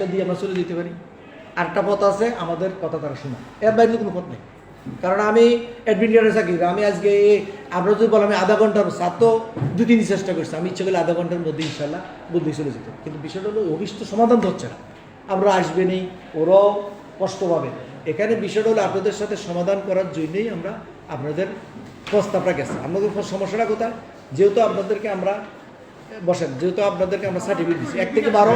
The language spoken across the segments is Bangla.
জিনিসটা দিয়ে আমরা চলে যেতে পারি। আরেকটা পথ আছে, আমাদের কথা তারা শোনা। এর বাইরে কোনো পথ নেই। কারণ আমি অ্যাডমিনিয়ারে চাকরি করি। আমি আজকে আমরা যদি বলো আমি আধা ঘণ্টার তো দু তিন চেষ্টা করছি। আমি ইচ্ছে করলে আধা ঘণ্টার মধ্যে ইনশাল্লাহ বুদ্ধি চলে যেত কিন্তু বিষয়টা হলো, অভিষ্ট সমাধান হচ্ছে না। আমরা আসবে নেই, ওরাও কষ্ট পাবে। এখানে বিষয়টা হলো, আপনাদের সাথে সমাধান করার জন্যই আমরা আপনাদের প্রস্তাবটা গেছে। আপনাদের সমস্যাটা কোথায়? যেহেতু আপনাদেরকে আমরা বসেন যেহেতু আপনাদেরকে আমরা সার্টিফিকেট দিচ্ছি এক থেকে বারো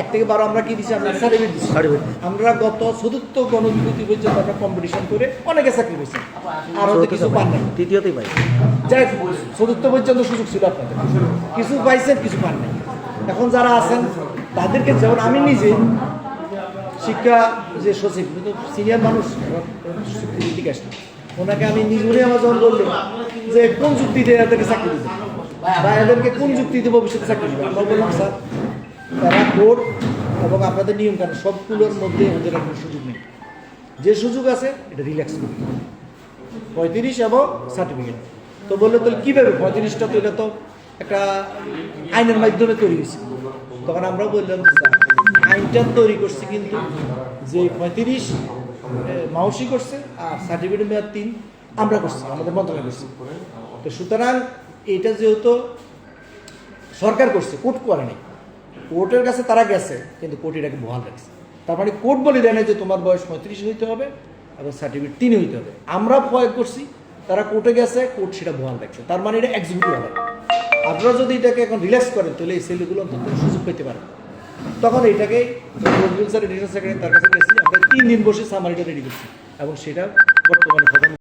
এক থেকে বারো আমরা কি দিচ্ছি আমরা সার্টিফিকেট দিচ্ছি আমরা গত চতুর্থ গণবিভূতি পর্যন্ত আমরা কম্পিটিশন করে অনেকে চাকরি পেয়েছি। আর হয়তো কিছু পান নাই। তৃতীয়তেই পাই। যাই চতুর্থ পর্যন্ত সুযোগ ছিল আপনাদের। কিছু পাইছেন কিছু পান নাই। এখন যারা আছেন তাদেরকে যেমন আমি নিজে শিক্ষা যে সচিব কিন্তু সিনিয়র মানুষ স্বীকৃতি আসলে ওনাকে আমি নিজ উনি আমার যখন বললেন যে কোন যুক্তিতে এদেরকে চাকরি দিবেন? বা এদেরকে কোন যুক্তিতে ভবিষ্যতে চাকরি দিবেন? আমরা বললাম স্যার তারা কোর্ট এবং আপনাদের নিয়ম কানুন সবগুলোর মধ্যে ওদের এখন সুযোগ নেই। যে সুযোগ আছে এটা রিল্যাক্স করবে পঁয়ত্রিশ এবং সার্টিফিকেট তো বলল তাহলে কীভাবে? পঁয়ত্রিশটা তো এটা তো একটা আইনের মাধ্যমে তৈরি হয়েছে। তখন আমরা বললাম স্যার, আইনটা তৈরি করছে কিন্তু যে পঁয়ত্রিশ মাউসি করছে আর সার্টিফিকেট মেয়াদ তিন আমরা করছি আমাদের মন্ত্রণালয় করছি। তো সুতরাং এটা যেহেতু সরকার করছে, কোর্ট করে নাই। কোর্টের কাছে তারা গেছে, কিন্তু কোর্ট এটাকে বহাল রাখছে। তার মানে কোর্ট বলে দেয় না যে তোমার বয়স পঁয়ত্রিশ হইতে হবে এবং সার্টিফিকেট তিন হইতে হবে। আমরা প্রয়োগ করছি, তারা কোর্টে গেছে, কোর্ট সেটা বহাল রাখছে। তার মানে এটা এক্সিকিউটিভ হবে আপনারা যদি এটাকে এখন রিল্যাক্স করেন, তাহলে এই ছেলেগুলো অন্তত সুযোগ পেতে পারে। তখন এটাকে তার কাছে গেছি, আমরা তিন দিন বসে সামারিটা রেডি করছি। এবং সেটা বর্তমানে